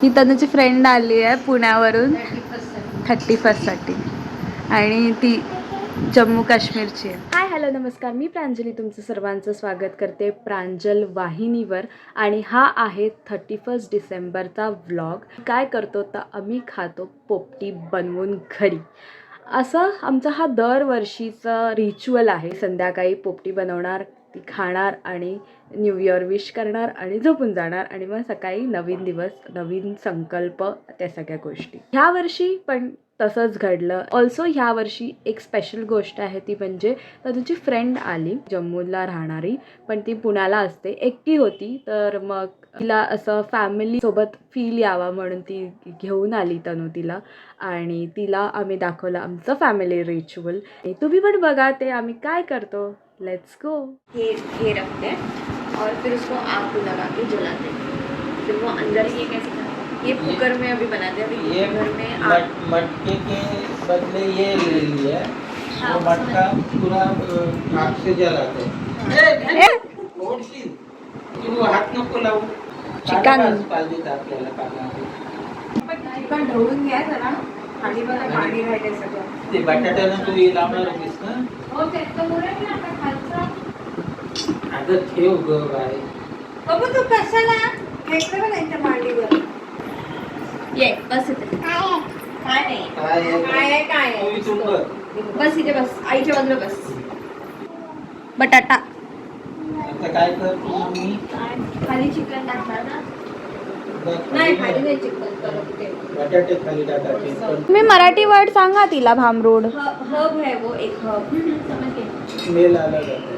ही त्यांची फ्रेंड आली आहे पुण्यावरून थर्टी फर्स्टसाठी आणि ती जम्मू काश्मीरची आहे. हाय हॅलो नमस्कार. मी प्रांजली तुमचं सर्वांचं स्वागत करते प्रांजल वाहिनीवर. आणि हा आहे थर्टी फर्स्ट डिसेंबरचा व्लॉग काय करतो तर आम्ही खातो पोपटी बनवून घरी. असं आमचा हा दरवर्षीचा रिच्युअल आहे. संध्याकाळी पोपटी बनवणार ती खाणार आणि न्यू इयर विश करणार आणि झोपून जाणार आणि मग सकाळी नवीन दिवस नवीन संकल्प त्या सगळ्या गोष्टी. ह्या वर्षी पण तसंच घडलं. ऑल्सो ह्या वर्षी एक स्पेशल गोष्ट आहे ती म्हणजे तुझी फ्रेंड आली जम्मूला राहणारी पण ती पुण्याला असते. एकटी होती तर मग तिला असं फॅमिली सोबत फील यावा म्हणून ती घेऊन आली तनु तिला आणि तिला आम्ही दाखवलं आमचं फॅमिली रिच्युअल तुम्ही पण बघा ते आम्ही काय करतो. लेट्स गो हे हे रखते और फिर उसको आग को लगा के जलाते हैं। फिर वो अंदर ये कैसे ये कुकर में अभी बनाते हैं। अभी ये कुकर में आग मटके के बदले ये ले लिया हाँ, वो मटका पूरा आग से जलाते हैं। तू हात नको लावू चिकन. कांदा पाहिजे आपल्याला कांदा चिकन ढवळून घ्या जरा। खाली बघा पाणी राहिले सगळं ते बटाट्यानं तू हे लावणार होतीस ना हो खालचं अगं ठेव ग बाय बघू तू कशाला? फेकलं का त्यांच्या मांडीवर. ये बस इथे. काय नाही. काय आहे? काय आहे काय. बस इथे बस. आईच्या बाजूला बस. बटाटा. आता काय कर तू मम्मी? खाली चिकन टाकणार ना? नाही खाली खाली बघ. नाही चिकन करत ते बटाटे खाली टाकायचे पण. तुम्ही मराठी वर्ड सांगा तिला भामरूड. हब है वो एक हब. स्मेल आला जातो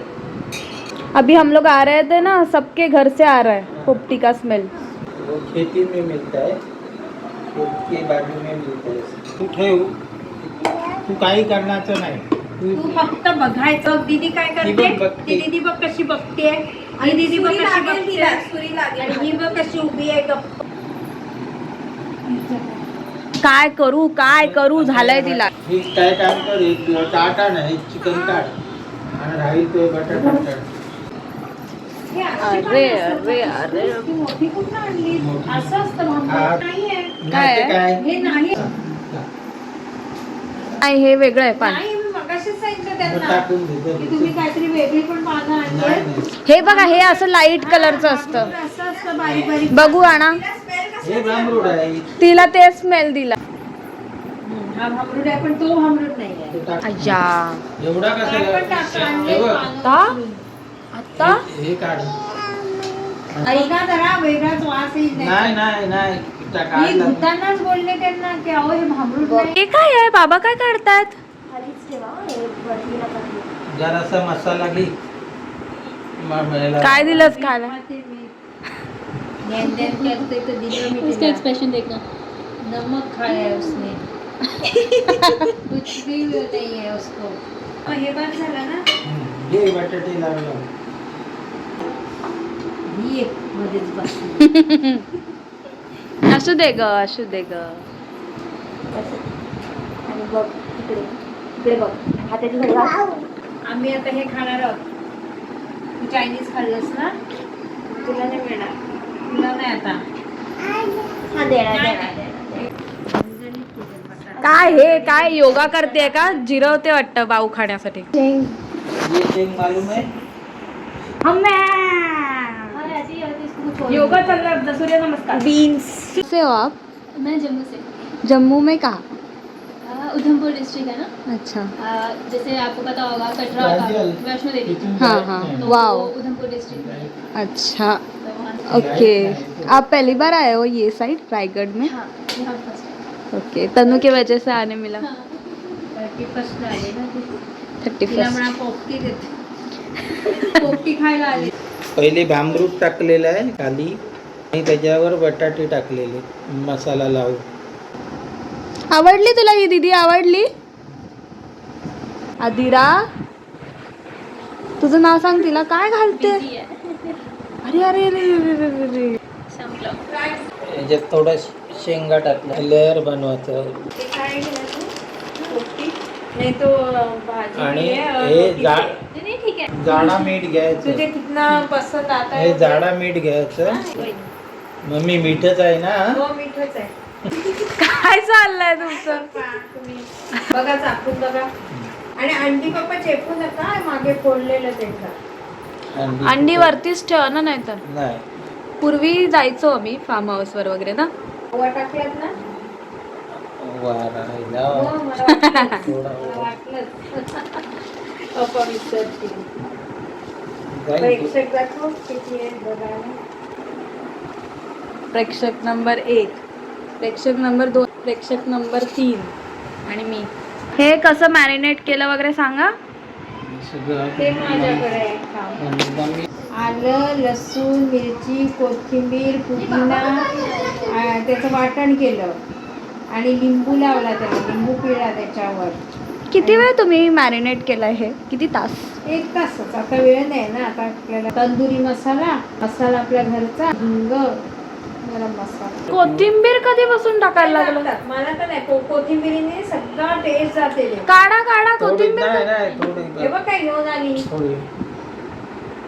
अभी हम लोग आ रहे थे ना सबके घर से आ रहा है पोपटी का स्मेल वो खेती में मिलता है खेत के बाजू में मिलता है। तू ठेव तू काही करण्याचं नाही। तू फक्त बघायचं दीदी काय करते. ती दीदी बघ कशी बघते. आणि दीदी बघ कशी बघते. आणि ही बघ कशी उभी आहे गप्प काय करू काय करू झालंय तिला. ही काय काम कर एक टाटा नाही चिकन काढ. आणि राहील तो हे अशी अरे, पानं असतात अरे, ना, अरे. ती मोठी कुठं आणली? मोठी. असं असतं हा. भांबरूड नाहीये. काय हे नाही. नाही हे वेगळं आहे पान. नाही मी मगाशीच सांगितलं मग त्यांना टाकून दे की जर तुम्ही काहीतरी वेगळी पण पानं नाही आणली नाही हे बघा हे असं लाइट कलरचं असतं. असं असतं बारीक बारीक. बघू आणा. हे आहे. तिला ते स्मेल दिला. हा आहे पण तो भांबरूड नाही आहे ते टाक. अय्या. एवढा आपण टाकतो, कसा आणले हे बघ. पानं. आता? हे- हे काढ. ऐका जरा वेगळाच वास येईल नाही नाही नाही त्या मी काढला धुतानाच बोलले त्यांना की अहो हे भांबरूड नाही. हे काय आहे? बाबा काय काढतायत जरासा मसाला घे. म- काय दिलंस खायला? लेन देन करते तो दिलं मी उसका तिला. एक्सप्रेशन देखना. नमक खाया है उसने. कुछ भी नहीं है उसको. और हे झाला ना? हम्म. घे बटाटे लावला. एक मध्येच बसली. असू दे ग असू दे ग. आणि बघ इकडे इकडे बघ. हाताची घडी आम्ही आता हे खाणार आहोत. तू चायनीज खाल्लंस ना? तुला नाही मिळणार. तुला नाही आता. हा देणार देणार काय हे काय योगा करते का? जिरवते वाटतं बाऊ खाण्यासाठी. ये शेंग मालूम है योगा चल रहा है सूर्य नमस्कार। बीन्स। से हो आप? मैं जम्मू से। जम्मू में कहा? उधमपुर डिस्ट्रिक्ट है ना? अच्छा। आ, जैसे आपको पता होगा कटरा का वैष्णो देवी। हाँ, हाँ। तो वाओ। उधमपुर डिस्ट्रिक्ट अच्छा। तो ओके। आप पहली बार आए हो ये साइड रायगढ़ में? हाँ ओके। तनु की वजह से आने मिला। हाँ। Thirty first. थर्टी फ़र्स्ट म्हणा पहिले भांबरूट टाकलेलं आहे खाली आणि त्याच्यावर बटाटे टाकलेले मसाला लावून. आवडली तुला ही दीदी? आवडली? आदिरा? तुझं नाव सांग तिला. काय घालते? अरे अरे अरे अरे अरे अरे सनफ्लावर याच्यात थोडं शेंगा टाकल्या. लेअर बनवायचं. ते काय केलं तू पोपटी नाही तो अं, भाजी आणि हे रोटी. जाडा मीठ घ्यायचं. तुझे कितना पसंद आता हे जाडा मीठ घ्यायचं. मम्मी मीठच आहे ना? हो मीठच आहे. काय चाललंय तुमचं? बघा चाकून बघा. आणि अंडी पप्पा चेपू नका मागे फोडलेलं ते खा. अंडी वरतीच ठेवा ना नाही तर नाही. पूर्वी जायचो आम्ही फार्म हाऊसवर वगैरे ना? ओवा टाकल्यात ना? वा प्रेक्षक दाखव किती आहे बघा. प्रेक्षक नंबर एक. प्रेक्षक नंबर दोन प्रेक्षक नंबर तीन. आणि मी. हे कसं मॅरिनेट केलं वगैरे सांगा. सगळं ते माझ्याकडे आहे. काम. आलं लसूण मिरची कोथिंबीर पुदिना आ, त्याचं वाटण केलं. आणि लिंबू लावला त्याला लिंबू पिळला त्याच्यावर. किती वेळ तुम्ही मॅरिनेट केलंय हे? किती तास? एक तासच. आता वेळ नाही ना. आता आपल्याला तंदुरी मसाला मसाला आपल्या घरचा हिंग गरम मसाला. कोथिंबीर कधीपासून टाकायला लागलं? लागतात. मला तर नाही. को- कोथिंबिरीने सगळा टेस्ट जाते. काढा काढा थोडी कोथिंबीर नाही नाही थोडी हे बघ काय घेऊन आली. थोडी.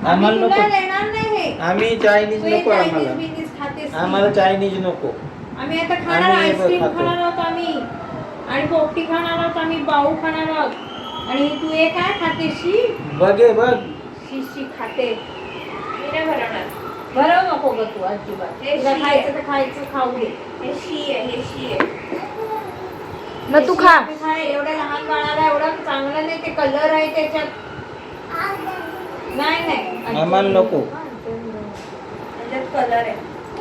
आम्हाला तुला नको. देणार नाही हे. आम्ही चायनीज तू हे नको चायनीज आम्हाला बिनीज खातेस आम्हाला चायनीज नको. आम्ही आता खाणार आम्ही हे आईस्क्रीम खातो. खाणार आहोत आम्ही. आणि पोपटी खाणार आहोत आम्ही बाऊ खाणार. आहोत आणि तू हे काय खाते शी? बघे बघ. शी शी खाते. मी नाही भरवणार भरव नको ग तू अजिबात. तुला खायचं तर खायचं खाऊ दे. हे शी आहे हे शी आहे. मग तू खा. हे खा. एवढ्या लहान बाळाला एवढं चांगलं नाही ते कलर आहे त्याच्यात. नाही नाही. आम्हाला नको. त्याच्यात कलर आहे.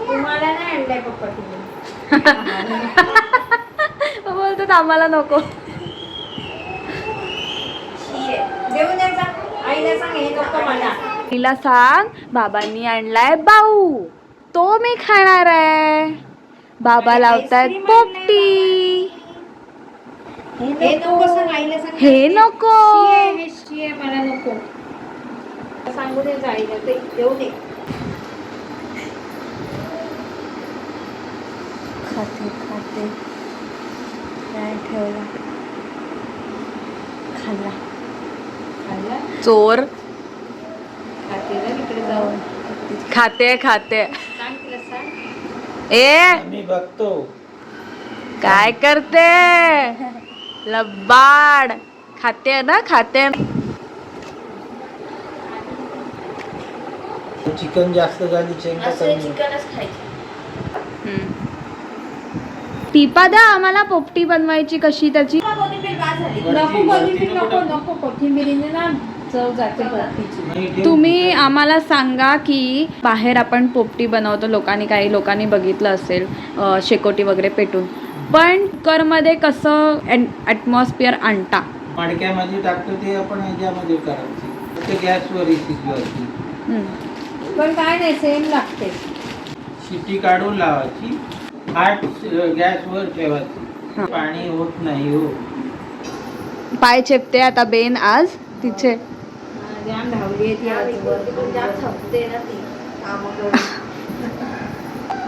तुम्हाला नाही आणलाय पप्पा तुम्ही. बोलतात आम्हाला नको. तिला सांग बाबांनी आणलाय बाऊ. तो मी खाणार आहे. बाबा लावतायत पोपटी. हे नको सांग नको. दे आईला ते देऊ दे. खाते खाते. नाही ठेवला? खाल्ला. खाल्ला? चोर. खाते ना तिकडे जाऊन. खाते खाते. सांग तिला सांग. ए. आम्ही बघतो. काय करते? लबाड. खाते ना खाते चिकन जास्त झाली शेंगा कमी. हम्म. टिपा द्या आम्हाला पोपटी बनवायची कशी त्याची. तुम्ही आम्हाला सांगा की बाहेर आपण पोपटी बनवतो लोकांनी काही लोकांनी बघितलं असेल शेकोटी वगैरे पेटून. पण कुकरमध्ये कसं ॲटमॉस्फिअर आणता? मडक्यामध्ये टाकतो ते आपण ह्याच्यामध्ये करायची. ते गॅसवर शिजवायची. पण काय नाही सेम लागते. शिटी काढून लावायची. गॅसवर. ठेवायची. पाणी होत नाही हो. पाय चेपते आता बेन आज तिचे.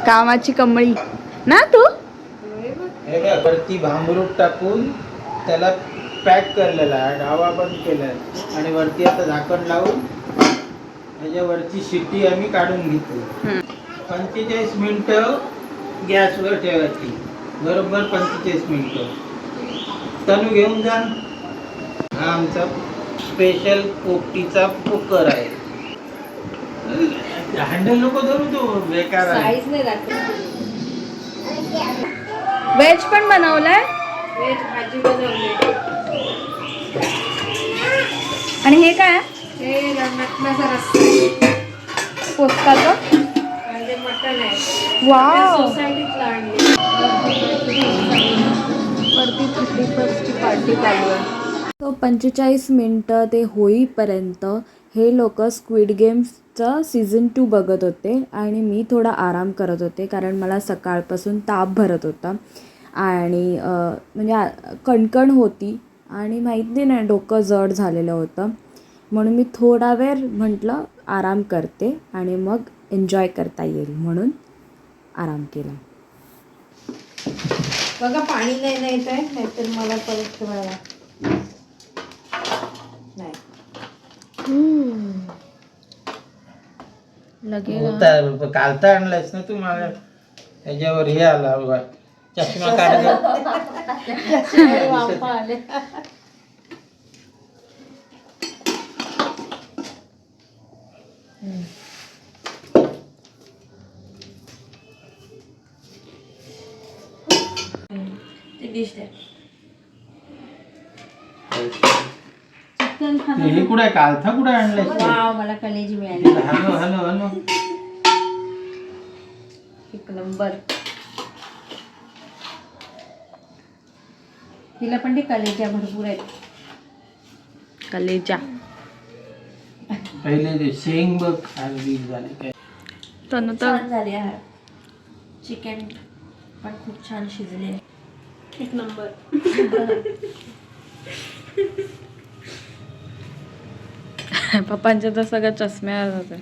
कामाची कमळी. ना तू? हे बघ वरती भांबरूट टाकून त्याला पॅक केलेला आहे डावा बंद केलाय. आणि वरती आता झाकण लावून त्याच्यावरची शिट्टी आम्ही काढून घेतो. पंचेचाळीस मिनिटं गॅसवर ठेवायची. बरोबर पंचेचाळीस मिनिटं. तनू घेऊन जा. हा आमचा स्पेशल पोपटीचा कुकर आहे. हँडल नको धरू तो बेकार आहे. साईज नाही लागते व्हेज पण बनवलंय? व्हेज भाजी बनवली. आणि हे काय? हे मटणाचा रस्सा आहे. आहे वाव सोसायटीत आणले वरती थर्टी फर्स्टची पार्टी चालू आहे. तो पंचेचाळीस मिनटं ते होईपर्यंत हे लोक स्क्विड गेम्सचं सीझन टू बघत होते आणि मी थोडा आराम करत होते कारण मला सकाळपासून ताप भरत होता. आणि म्हणजे कणकण होती आणि माहिती नाही डोकं जड झालेलं होतं. म्हणून मी थोडा वेळ म्हटलं आराम करते आणि मग एन्जॉय करता येईल म्हणून आराम केला. बघा पाणी नाही नाही येत आहे नाहीतर मला परत ठेवायला. नाही. कालता आणलायस ना तू मला. त्याच्यावर हे आला बघा चष्मा काढ चिकन हे कुठे कालथा कुठे आणलायस तू? वाव मला कलेजी मिळाली. Hello hello hello. एक नंबर. तिला पण ते कलेच्या भरपूर आहेत. कलेजा. पहिले ते शेंग बघ झाले. काय तर छान झाले आहे चिकन पण खूप छान शिजले. एक नंबर. पप्पांचे तर सगळं चष्म्यावर होते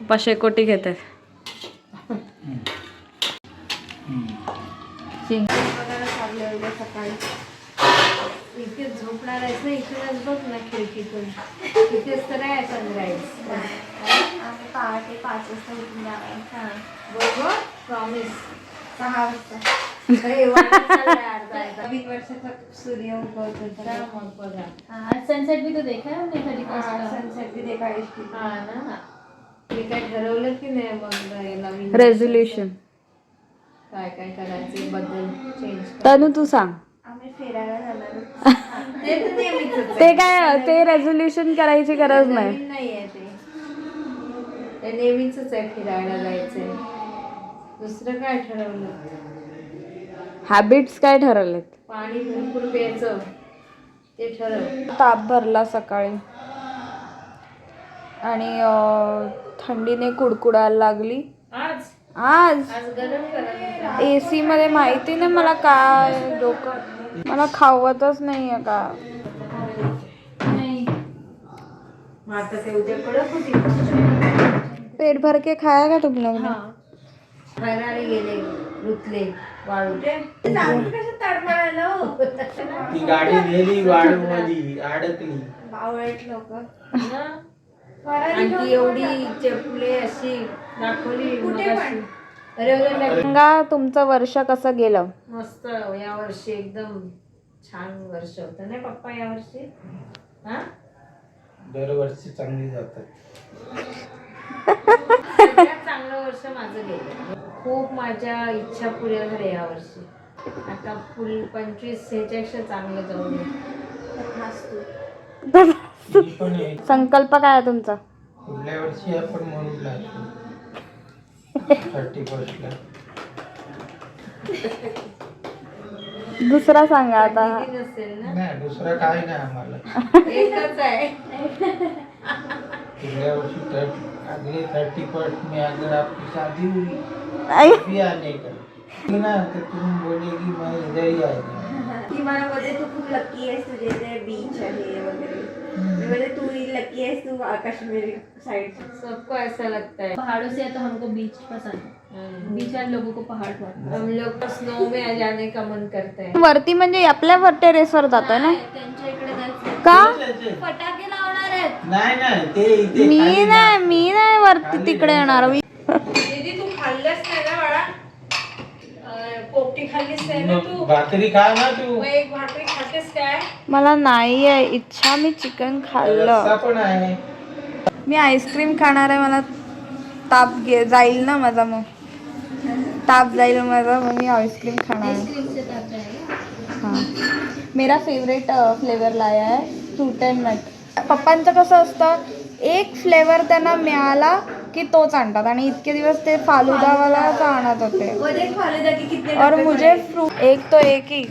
पप्पा शेकोटी घेत आहेत बघायला चालले होते सकाळी इथे झोपणार आहेस ना इथूनच बघ ना खिडकीतून इथेच तर आहे सनराईज पहाटे पाच वाजता उठून जाणार. बरोबर? प्रॉमिस सहा वाजता. नवीन वर्षाचा सूर्य उगवत होता मग बघा आज सनसेट भी तो देखा है हमने सनसेट हा ना. मी काय ठरवलं की नाही मग हे नवीन रेझोल्युशन काय काय करायचे? बद्दल चेंज तनु तू सांग. आम्ही फिरायला जाणार ते काय ते रेझोल्युशन करायची गरज नाही. नाहीये ते. ते नेहमीच आहे फिरायला जायचंय. दुसरं काय ठरवलं? हॅबिट्स काय ठरवलेत? पाणी भरपूर प्यायचं. ते ठरव. ताप भरला सकाळी. आणि अं, थंडीने कुडकुडायला लागली. आज? आज? आज गरम गरम ए सी मध्ये माहिती नाही मला काय डोकं. मला खावतच का? नहीं. मग आता ते उद्या कडक होती पेट भर के खाया का तुम लोग ने? खायला गेले रुतले. वाळू ती गाडी नेली वाळू मध्ये अडकली. बावळट लोक. आणि ती एवढी चपले अशी दाखवली मगाशी. अरे अरे लग- सांगा तुमचं वर्ष कसं गेलं? मस्त. या वर्षी एकदम छान वर्ष होतं. नाही पप्पा या वर्षी? हा? दरवर्षी चांगली जातात. सगळ्यात चांगलं वर्ष माझं गेलं. खूप माझ्या इच्छा पुऱ्या झाल्या या वर्षी आता फुल पंचवीस ह्याच्यापेक्षा चांगलं जाऊ दे. मी पण एक संकल्प काय आहे तुमचा? पुढल्या वर्षी आपण म्हणूला थर्टी फर्स्टला दुसरा सांगा आता. किती नसेल ना? नाही दुसरं काय नाही आम्हाला. एकच आहे. पुढल्या वर्षी थर्टी अगले थर्टी फ़र्स्ट में अगर आपकी शादी हुई. भी आने का। ना तो तुम बोलेगी मैं इधर ही आ ती तू लकी आहेस तुझे बीच आहे वगैरे मी बोलते तू लकी आहेस तू काश्मीर साईड सबको ऐसा लगता है। पहाड़ों से तो हमको बीच पसंद है। हम्म। बीच वाले लोगों को पहाड़ पसंद हम लोग स्नो में जाने का मन करता है। वरती म्हणजे आपल्या टेरेसवर जातोय ना? त्यांच्या इकडे का? फटाके नाही नाही ते इथे मी नाही मी नाही वरती तिकडे येणार. मी दीदी तू खाल्लंच नाही ना बाळा. अं, पोपटी खाल्लीच नाही ना मग तू? भाकरी खा ना तू. मग एक भाकरी खातेस काय? मला नाही आहे इच्छा मी चिकन रस्सा खाल्लं पण आहे. मी आईस्क्रीम खाणार आहे मला ताप घे जाईल ना माझा मग. ताप जाईल माझा मग मी आईस्क्रीम खाणार आहे. हाँ. मेरा फेवरेट फ्लेवर लाया है फ्रूट अँड नट पप्पांचं कसं असतं एक फ्लेवर त्यांना मिळाला की तोच आणतात. आणि इतके दिवस ते फालुदावालाच आणत होते. मध्ये फालुदा की कितने और मुझे फ्रूट एक तो एक ही.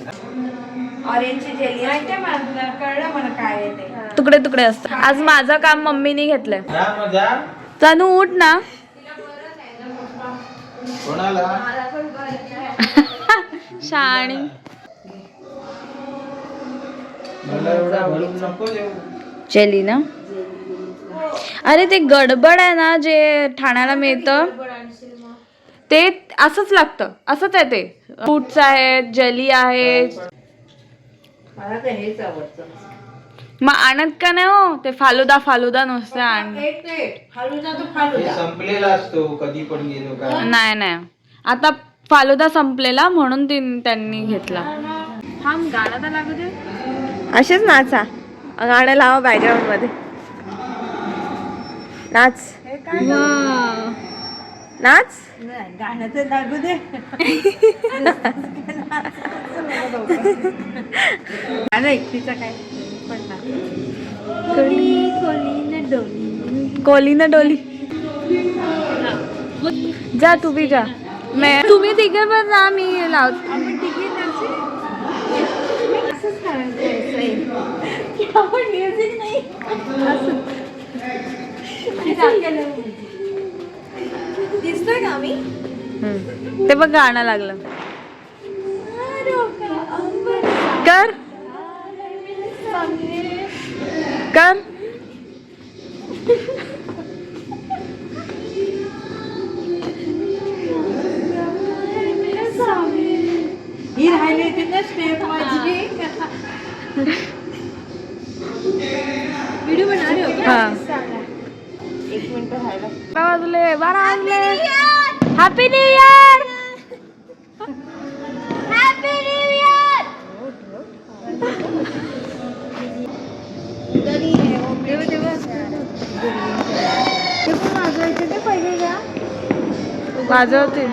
तुकडे तुकडे असतात. आज माझं काम मम्मीने घेतलंय. तनू उठ ना. शाणी. जेली ना अरे ते गडबड आहे ना जे ठाण्याला मिळतं ते असंच लागतं. असंच आहे ते. फ्रूट्स आहेत जेली आहे मला तर हेच आवडतं. मग आणत का नाही हो? ते फालुदा फालुदा नुसतं आण. एक ते फालुदा तो फालुदा. संपलेला असतो कधी पण गेलो का? नाही नाही. आता फालुदा संपलेला म्हणून त्यांनी घेतला. थांब गाणं तर लागू दे. असेच नाचा. गाणं लावा बॅकग्राऊंडमध्ये. नाच. नाच? नाही, गाणं तर लागू दे. गाणं एकटीचं काय? पण ना. कोली न डोली. कोली ना डोली. जा तू बी जा मैं तुम्ही तिघे पण जा मी लाव आपण म्युझिक नाही. दिसतोय का हम्म. ते बघ गाणं लागलं. कर. कर. Happy new year happy new year वाजवते.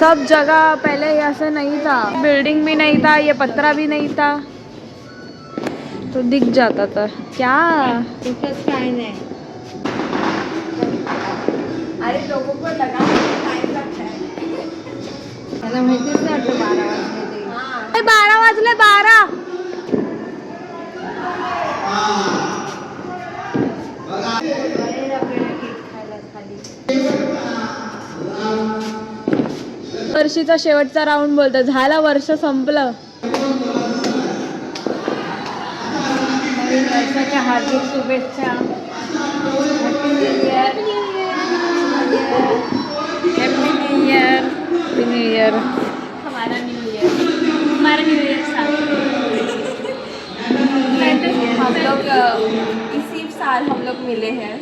सब जगह पहले ऐसा नहीं था. बिल्डिंग भी नहीं था ये पत्रा भी नहीं था. तो दिख जाता था. क्या? तसंच काय नाही अरे लोगों को लगा टाइम लगता है। माहितीच नाही बारा वाजले. ते हाँ ए, बारा. वाजले वर्षीचा शेवटचा राऊंड बोलतो. झाला वर्ष संपलं. वर्षाच्या हार्दिक शुभेच्छा. हॅपी न्यू ईयर हमारा न्यू ईयर हमारा न्यू ईयर हम लोग इसी साल हम लोग मिले हैं।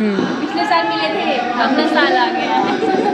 पिछले साल मिले थे अब दस साल आ गया है।